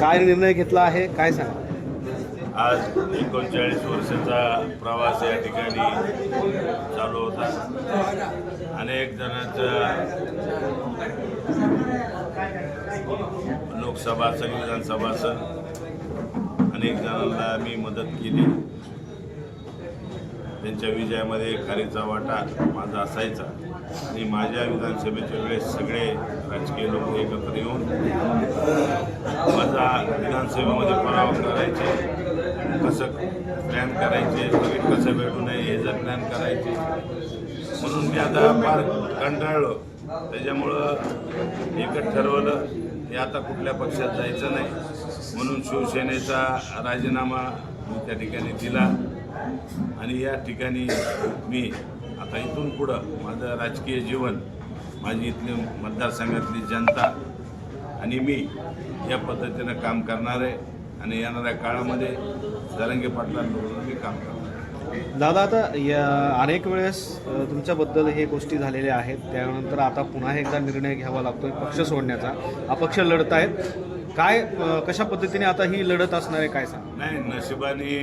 काय निर्णय घेतला आहे? काय सांगा? आज एकोणचाळीस वर्षाचा प्रवास या ठिकाणी चालू होता. अनेक जणांचा लोकसभा असेल विधानसभा अनेक जणांना मी मदत केली. त्यांच्या विजयामध्ये खारीचा वाटा माझा असायचा. आणि माझ्या विधानसभेच्या वेळेस सगळे राजकीय लोक एकत्र येऊन विधानसभेमध्ये पराव करायचे कसं प्लॅन करायचे तिकीट कसं भेटू नये हे जर प्लॅन करायचे. म्हणून मी आता फार कंटाळलो. त्याच्यामुळं एकच ठरवलं की आता कुठल्या पक्षात जायचं नाही. म्हणून शिवसेनेचा राजीनामा मी त्या ठिकाणी दिला. आणि या ठिकाणी मी आता इथून पुढं माझं राजकीय जीवन माझी इथली मतदारसंघातली जनता आणि मी या पद्धतीनं काम करणार आहे. आणि येणाऱ्या काळामध्ये जरंगे पाटलांबरोबर मी काम करणार आहे. दादा आता या अनेक वेळेस तुमच्याबद्दल हे गोष्टी झालेल्या आहेत. त्यानंतर आता पुन्हा एकदा निर्णय घ्यावा लागतोय पक्ष सोडण्याचा. अपक्ष लढत आहेत. काय कशा पद्धतीने आता ही लढत असणार आहे काय सांग? नाही नशिबाने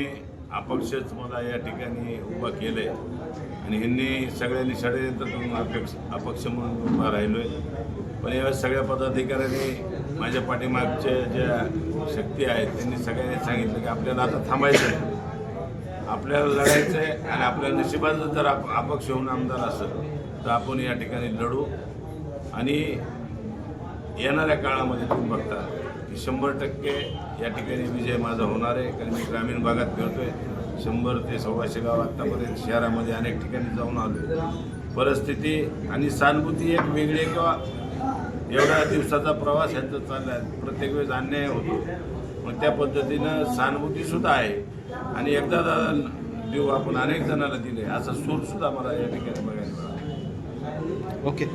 अपक्षच मला या ठिकाणी उभं केलंय. आणि ह्यांनी सगळ्यांनी षडयंत्र करून अपेक्ष अपक्ष म्हणून उभा राहिलोय. पण यावेळेस सगळ्या पदाधिकाऱ्यांनी माझ्या पाठीमागच्या ज्या शक्ती आहेत त्यांनी सगळ्यांनी सांगितलं की आपल्याला आता थांबायचं आहे. आपल्याला लढायचं आहे आणि आपल्या नशिबाचं जर आप अपक्ष होऊन आमदार असेल तर आपण या ठिकाणी लढू. आणि येणाऱ्या काळामध्ये तुम्ही बघता की शंभर टक्के या ठिकाणी विजय माझा होणार आहे. कारण मी ग्रामीण भागात फिरतोय. शंभर ते सव्वाशे गाव आत्तापर्यंत शहरामध्ये अनेक ठिकाणी जाऊन आलो परिस्थिती आणि सहानुभूती एक वेगळी किंवा एवढ्या दिवसाचा प्रवास यांचा चालला आहे प्रत्येक वेळेस अन्याय होतो. मग त्या पद्धतीनं सहानुभूतीसुद्धा आहे. आणि एकदा देऊ आपण अनेक जणांना दिले. असा सूरसुद्धा मला या ठिकाणी बघायला मिळाला. ओके.